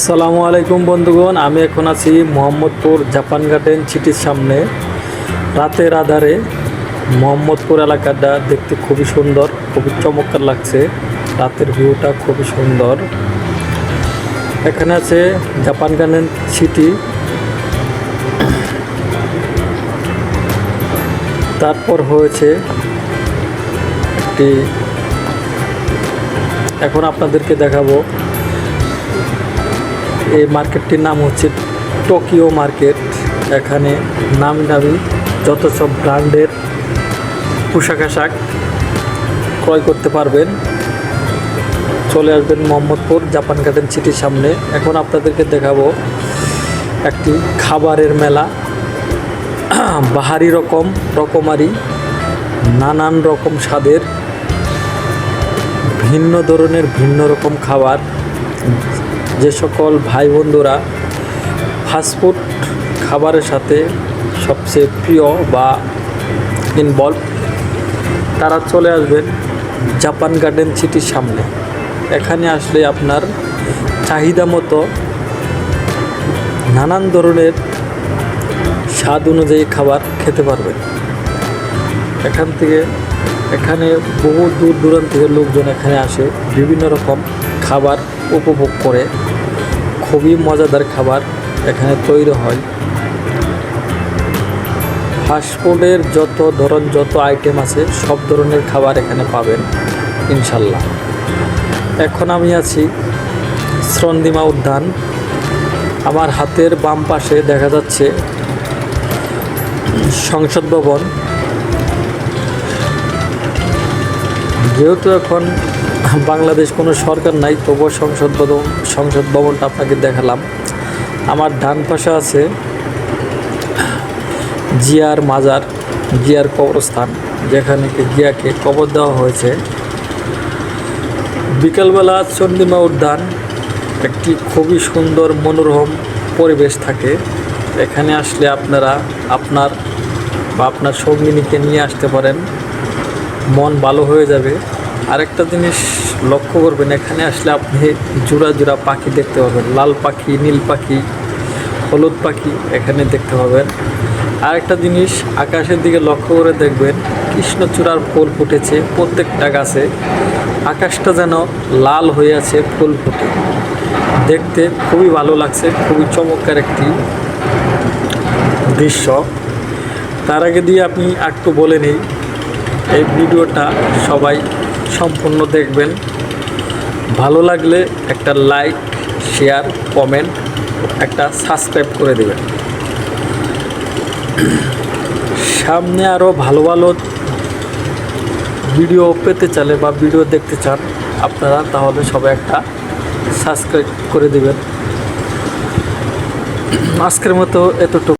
সালামু আলাইকুম বন্ধুগণ, আমি এখন আছি মোহাম্মদপুর জাপান গার্ডেন সিটির সামনে। রাতের আধারে মোহাম্মদপুর এলাকাটা দেখতে খুবই সুন্দর, খুবই চমৎকার লাগছে। রাতের ভিউটা খুবই সুন্দর। এখানে আছে জাপান গার্ডেন সিটি। তারপর হয়েছে একটি এখন আপনাদেরকে দেখাবো এই মার্কেটটির নাম হচ্ছে টোকিও মার্কেট। এখানে নামি দামি যত সব ব্র্যান্ডের পোশাক আশাক ক্রয় করতে পারবেন। চলে আসবেন মোহাম্মদপুর জাপান গার্ডেন সিটির সামনে। এখন আপনাদেরকে দেখাবো একটি খাবারের মেলা। বাহারি রকম, রকমারি, নানান রকম স্বাদের, ভিন্ন ধরনের, ভিন্ন রকম খাবার। যে সকল ভাই বন্ধুরা ফাস্টফুড খাবারের সাথে সবচেয়ে প্রিয় বা ইনভলভ তারা চলে আসবেন জাপান গার্ডেন সিটির সামনে। এখানে আসলে আপনার চাহিদা মতো নানান ধরনের স্বাদ অনুযায়ী খাবার খেতে পারবেন। এখান থেকে, এখানে বহু দূর দূরান্ত থেকে লোকজন এখানে আসে, বিভিন্ন রকম খাবার উপভোগ করে। খুবই মজাদার খাবার এখানে তৈরি হয়। ফাস্টফুডের যত ধরন, যত আইটেম আছে, সব ধরনের খাবার এখানে পাবেন, ইনশাল্লাহ। এখন আমি আছি শ্রন্দিমা উদ্যান। আমার হাতের বাম পাশে দেখা যাচ্ছে সংসদ ভবন। যেহেতু এখন বাংলাদেশ কোনো সরকার নাই, তবুও সংসদ ভবন, সংসদ ভবনটা আপনাকে দেখালাম। আমার ডান পাশে আছে জিয়ার মাজার, জিয়ার কবরস্থান, যেখানে জিয়াকে কবর দেওয়া হয়েছে। বিকালবেলা চন্ডিমা উদ্যান, একটি খুবই সুন্দর মনোরম পরিবেশ থাকে। এখানে আসলে আপনারা আপনার বা আপনার সঙ্গিনীকে নিয়ে আসতে পারেন। মন ভালো হয়ে যাবে। আরেকটা জিনিস লক্ষ্য করবেন, এখানে আসলে আপনি জোড়া জোড়া পাখি দেখতে পাবেন। লাল পাখি, নীল পাখি, হলুদ পাখি এখানে দেখতে পাবেন। আরেকটা জিনিস আকাশের দিকে লক্ষ্য করে দেখবেন, কৃষ্ণচূড়ার ফুল ফুটেছে প্রত্যেকটা গাছে। আকাশটা যেন লাল হয়ে আছে, ফুল ফুটে। দেখতে খুবই ভালো লাগছে, খুবই চমৎকার একটি দৃশ্য। তার আগে দিয়ে আপনি একটু বলে নিই এই ভিডিওটা সবাই সম্পূর্ণ দেখবেন। ভালো লাগলে একটা লাইক, শেয়ার, কমেন্ট, একটা সাবস্ক্রাইব করে দেবেন। সামনে আরও ভালো ভালো ভিডিও পেতে চালে বা ভিডিও দেখতে চান আপনারা, তাহলে সবাই একটা সাবস্ক্রাইব করে দেবেন। আজকের মতো এতটুকু।